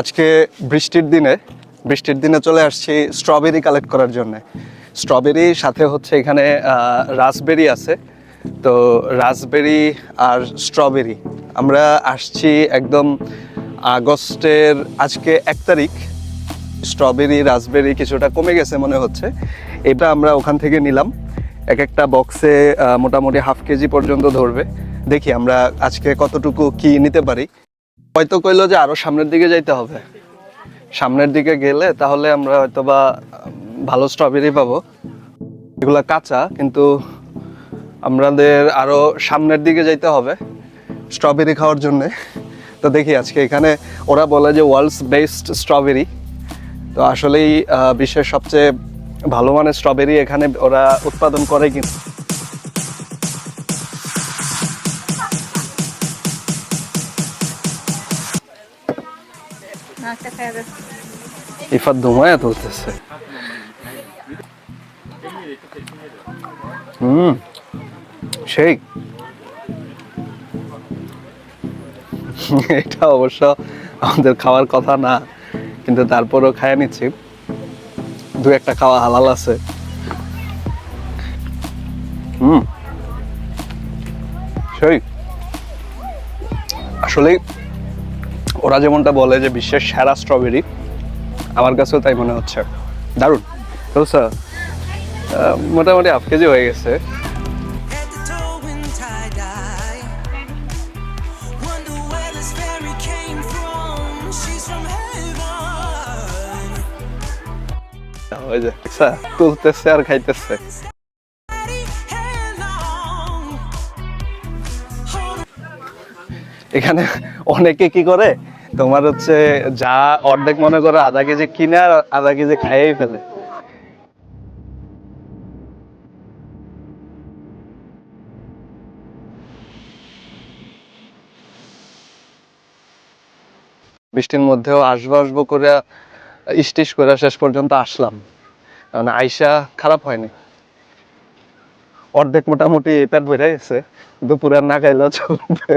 আজকে বৃষ্টির দিনে বৃষ্টির দিনে চলে আসছি স্ট্রবেরি কালেক্ট করার জন্য। স্ট্রবেরি সাথে হচ্ছে এখানে রাসবেরি আছে। তো রাসবেরি আর স্ট্রবেরি আমরা আসছি একদম আগস্টের, আজকে এক তারিখ। স্ট্রবেরি রাসবেরি কিছুটা কমে গেছে মনে হচ্ছে। এটা আমরা ওখান থেকে নিলাম। এক একটা বক্সে মোটামুটি হাফ কেজি পর্যন্ত ধরবে। দেখি আমরা আজকে কতটুকু কি নিতে পারি। হয়তো কইলো যে আরও সামনের দিকে যাইতে হবে। সামনের দিকে গেলে তাহলে আমরা হয়তো বা ভালো স্ট্রবেরি পাবো। এগুলা কাঁচা, কিন্তু আমাদের আরও সামনের দিকে যাইতে হবে স্ট্রবেরি খাওয়ার জন্য। তো দেখি আজকে এখানে ওরা বলে যে ওয়ার্ল্ডস বেস্ট স্ট্রবেরি তো আসলেই বিশ্বের সবচেয়ে ভালো মানের স্ট্রবেরি এখানে ওরা উৎপাদন করে কিন্তু ইফাত ধুমায়া তুলতেছে হুম, সেই। এটা অবশ্য আমাদের খাওয়ার কথা না, কিন্তু তারপরও খায় নিচ্ছি। দু একটা খাওয়া হালাল আছে। হুম, সেই। আসলে ওরা যেমনটা বলে যে বিশ্বের সেরা স্ট্রবেরি আমার কাছেও তাই মনে হচ্ছে। দারুণ। বুঝছ আহ, মোটামুটি হাফ কেজি হয়ে গেছে. ওই যে দেখছা? তুলতেছে আর খাইতেছে। এখানে অনেকে কি করে? তোমার হচ্ছে যা অর্ধেক মনে করো আধা কেজি কিনে আর আধা কেজি খাইয়েই ফেলে। বৃষ্টির মধ্যেও আসব আসব করে ইস্টিস করে শেষ পর্যন্ত আসলাম। কারণ আইসা খারাপ হয়নি। অর্ধেক মোটামুটি পেট ভরে গেছে। দুপুরে না খাইলেও চলবে।